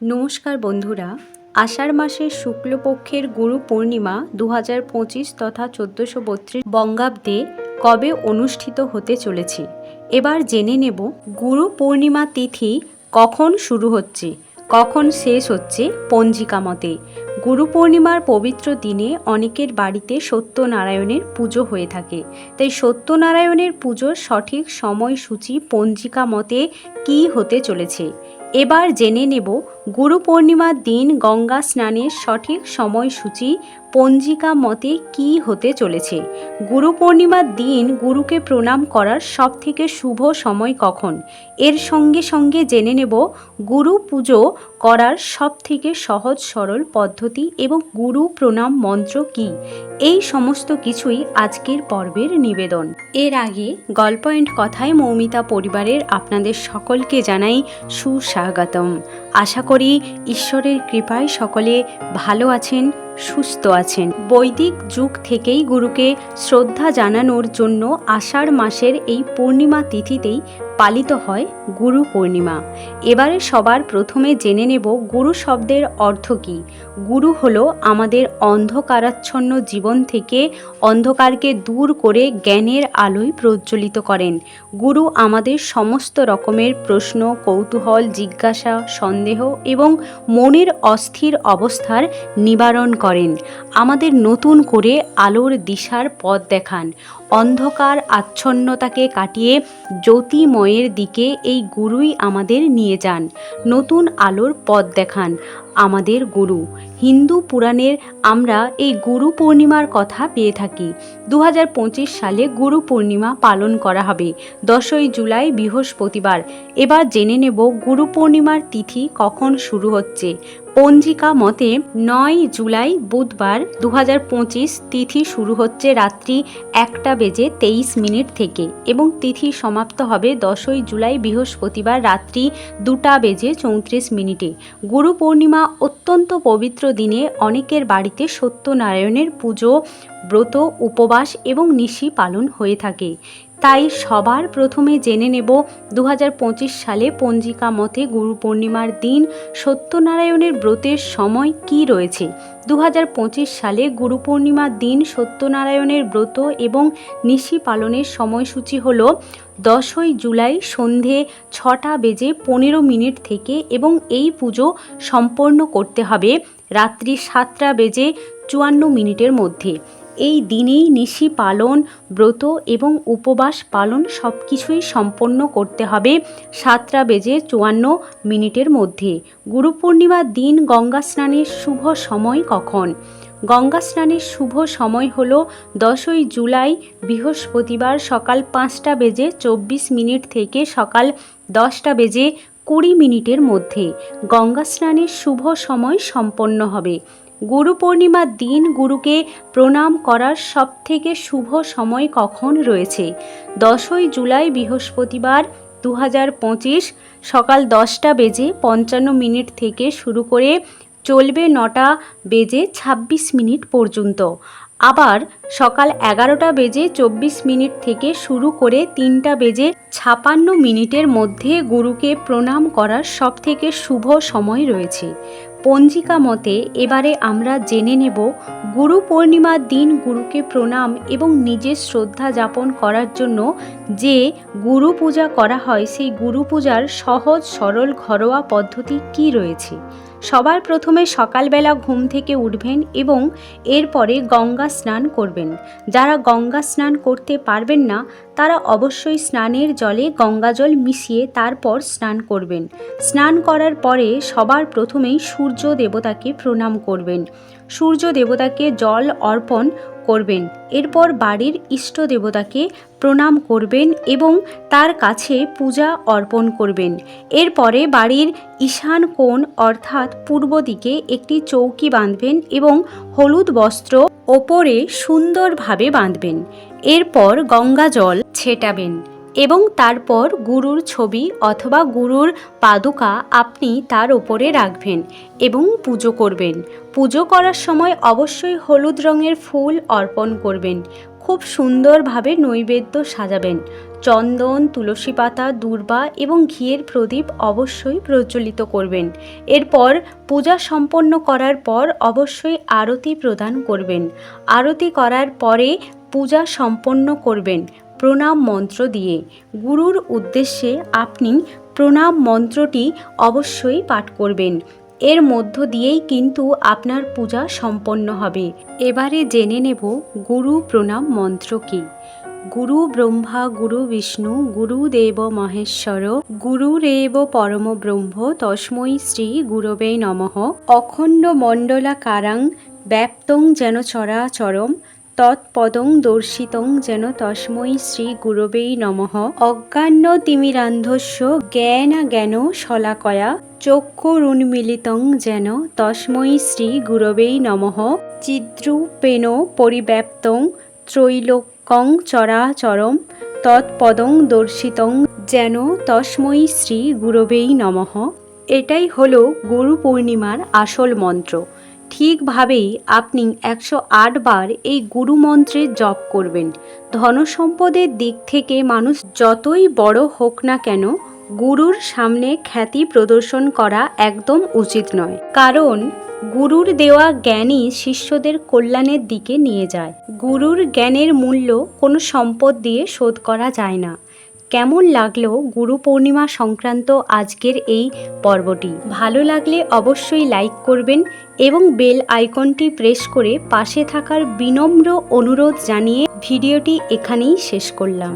নমস্কার বন্ধুরা, আষাঢ় মাসের শুক্লপক্ষের গুরু পূর্ণিমা দু পঁচিশ তথা চোদ্দোশো বত্রিশ বঙ্গাব্দে কবে অনুষ্ঠিত হতে চলেছে? এবার জেনে নেব গুরু পূর্ণিমা তিথি কখন শুরু হচ্ছে, কখন শেষ হচ্ছে পঞ্জিকা মতে। গুরু পূর্ণিমার পবিত্র দিনে অনেকের বাড়িতে সত্যনারায়ণের পুজো হয়ে থাকে। তাই সত্যনারায়ণের পুজোর সঠিক সময়সূচি পঞ্জিকা মতে কী হতে চলেছে? এবার জেনে নেব গুরু পূর্ণিমার দিন গঙ্গা স্নানের সঠিক সময়সূচি পঞ্জিকা মতে কী হতে চলেছে? গুরু পূর্ণিমার দিন গুরুকে প্রণাম করার সবথেকে শুভ সময় কখন? এর সঙ্গে সঙ্গে জেনে নেব গুরু পুজো করার সবথেকে সহজ সরল পদ্ধতি এবং গুরু প্রণাম মন্ত্র কী? এই সমস্ত কিছুই আজকের পর্বের নিবেদন। এর আগে গল্প অ্যান্ড কথায় মৌমিতা পরিবারের আপনাদের সকলকে জানাই সুস্বাগতম। আশা করি ঈশ্বরের কৃপায় সকলে ভালো আছেন। সুস্থ আছেন। বৈদিক যুগ থেকেই গুরুকে শ্রদ্ধা জানানোর জন্য আষাঢ় মাসের এই পূর্ণিমা তিথিতেই পালিত হয় গুরু পূর্ণিমা। এবারে সবার প্রথমে জেনে নেব গুরু শব্দের অর্থ কী। গুরু হলো আমাদের অন্ধকারাচ্ছন্ন জীবন থেকে অন্ধকারকে দূর করে জ্ঞানের আলোয় প্রজ্বলিত করেন। গুরু আমাদের সমস্ত রকমের প্রশ্ন, কৌতূহল, জিজ্ঞাসা, সন্দেহ এবং মনের অস্থির অবস্থার নিবারণ করেন। আমাদের নতুন করে আলোর দিশার পথ দেখান। অন্ধকার আচ্ছন্নতাকে কাটিয়ে জ্যোতিময়ের দিকে এই গুরুই আমাদের নিয়ে যান। নতুন আলোর পথ দেখান আমাদের গুরু। হিন্দু পুরাণের আমরা এই গুরু পূর্ণিমার কথা পেয়ে থাকি। দু হাজার পঁচিশ সালে গুরু পূর্ণিমা পালন করা হবে। দশই জুলাই বৃহস্পতিবার। এবার জেনে নেব গুরু পূর্ণিমার তিথি কখন শুরু হচ্ছে। পঞ্জিকা মতে নয় জুলাই বুধবার দু হাজার পঁচিশ তিথি শুরু হচ্ছে রাত্রি একটা বেজে তেইশ মিনিট থেকে এবং তিথি সমাপ্ত হবে দশই জুলাই বৃহস্পতিবার রাত্রি দুটা বেজে চৌত্রিশ মিনিটে। গুরু পূর্ণিমা অত্যন্ত পবিত্র দিনে অনেকের বাড়িতে সত্যনারায়ণের পুজো, ব্রত, উপবাস এবং নিশি পালন হয়ে থাকে। তাই সবার প্রথমে জেনে নেব দু হাজার পঁচিশ সালে পঞ্জিকা মতে গুরু পূর্ণিমার দিন সত্যনারায়ণের ব্রতের সময় কি রয়েছে? দু হাজার পঁচিশ সালে গুরু পূর্ণিমার দিন সত্যনারায়ণের ব্রত এবং নিশি পালনের সময়সূচি হল দশই জুলাই সন্ধে ছটা বেজে পনেরো মিনিট থেকে এবং এই পুজো সম্পন্ন করতে হবে রাত্রি সাতটা বেজে চুয়ান্ন মিনিটের মধ্যে। এই দিনেই নিশি পালন, ব্রত এবং উপবাস পালন সব কিছুই সম্পন্ন করতে হবে সাতটা বেজে চুয়ান্ন মিনিটের মধ্যে। গুরু পূর্ণিমার দিন গঙ্গা স্নানের শুভ সময় কখন? গঙ্গা স্নানের শুভ সময় হল দশই জুলাই, বৃহস্পতিবার সকাল পাঁচটা বেজে চব্বিশ মিনিট থেকে সকাল দশটা বেজে কুড়ি মিনিটের মধ্যে। গঙ্গা স্নানের শুভ সময় সম্পন্ন হবে। গুরু পূর্ণিমার দিন গুরুকে প্রণাম করার সবথেকে শুভ সময় কখন রয়েছে? দশই জুলাই, বৃহস্পতিবার দু হাজার পঁচিশ, সকাল দশটা বেজে পঞ্চান্ন মিনিট থেকে শুরু করে চলবে নটা বেজে ছাব্বিশ মিনিট পর্যন্ত। আবার সকাল এগারোটা বেজে চব্বিশ মিনিট থেকে শুরু করে তিনটা বেজে ছাপান্ন মিনিটের মধ্যে গুরুকে প্রণাম করার সবথেকে শুভ সময় রয়েছে। পঞ্জিকা মতে এবারে আমরা জেনে নেব, গুরু পূর্ণিমার দিন গুরুকে প্রণাম এবং নিজের শ্রদ্ধা যাপন করার জন্য যে গুরু পূজা করা হয়, সেই গুরু পূজার সহজ সরল ঘরোয়া পদ্ধতি কি রয়েছে? সবার প্রথমে সকালবেলা ঘুম থেকে উঠবেন এবং এরপরে গঙ্গা স্নান করবেন। যারা গঙ্গা স্নান করতে পারবেন না তারা অবশ্যই স্নানের জলে গঙ্গা জল মিশিয়ে তারপর স্নান করবেন। স্নান করার পরে সবার প্রথমেই সূর্য দেবতাকে প্রণাম করবেন। সূর্য দেবতাকে জল অর্পণ করবেন। এরপর বাড়ির ইষ্ট দেবতাকে প্রণাম করবেন এবং তার কাছে পূজা অর্পণ করবেন। এরপরে বাড়ির ঈশান কোণ অর্থাৎ পূর্ব দিকে একটি চৌকি বাঁধবেন এবং হলুদ বস্ত্র ওপরে সুন্দরভাবে বাঁধবেন। এরপর গঙ্গা জল ছেটাবেন এবং তারপর গুরুর ছবি অথবা গুরুর পাদুকা আপনি তার ওপরে রাখবেন এবং পুজো করবেন। পুজো করার সময় অবশ্যই হলুদ রঙের ফুল অর্পণ করবেন। খুব সুন্দরভাবে নৈবেদ্য সাজাবেন। চন্দন, তুলসী পাতা, দূর্বা এবং ঘিয়ের প্রদীপ অবশ্যই প্রজ্বলিত করবেন। এরপর পূজা সম্পন্ন করার পর অবশ্যই আরতি প্রদান করবেন। আরতি করার পরে পূজা সম্পন্ন করবেন প্রণাম মন্ত্র দিয়ে। গুরুর উদ্দেশ্যে আপনি প্রণাম মন্ত্রটি অবশ্যই পাঠ করবেন। এর মধ্য দিয়েই কিন্তু আপনার পূজা সম্পন্ন হবে। এবারে জেনে নেব গুরু প্রণাম মন্ত্র কী। গুরু ব্রহ্মা, গুরু বিষ্ণু গুরুদেব মহেশ্বর গুরুরেব পরম ব্রহ্ম, তস্মৈ শ্রী গুরবে নমঃ। অখণ্ড মণ্ডলাকারাং, ব্যাপ্তং যেন চরাচরম তৎপদং দর্শিতং যেন তস্মৈ শ্রী গুরবেই নমঃ। অজ্ঞান্য তিমিরান্ধস্য জ্ঞান জ্ঞান শলাকয়া চক্ষুরুন্মিলিতং যেন তস্মৈ শ্রী গুরবেই নমঃ। চিদ্রূপেণ পরিব্যাপ্তং ত্রৈলোক্যং চরাচরম তৎপদং দর্শিতং যেন তস্মৈ শ্রী গুরবেই নমঃ। এটাই হলো গুরু পূর্ণিমার আসল মন্ত্র। ঠিকভাবেই আপনি একশো আট বার এই গুরু মন্ত্রের জপ করবেন। ধনসম্পদের দিক থেকে মানুষ যতই বড় হোক না কেন, গুরুর সামনে খ্যাতি প্রদর্শন করা একদম উচিত নয়। কারণ, গুরুর দেওয়া জ্ঞানই শিষ্যদের কল্যাণের দিকে নিয়ে যায়। গুরুর জ্ঞানের মূল্য কোনো সম্পদ দিয়ে শোধ করা যায় না। কেমন লাগল গুরু পূর্ণিমা সংক্রান্ত আজকের এই পর্বটি? ভালো লাগলে অবশ্যই লাইক করবেন এবং বেল আইকনটি প্রেস করে পাশে থাকার বিনম্র অনুরোধ জানিয়ে ভিডিওটি এখানেই শেষ করলাম।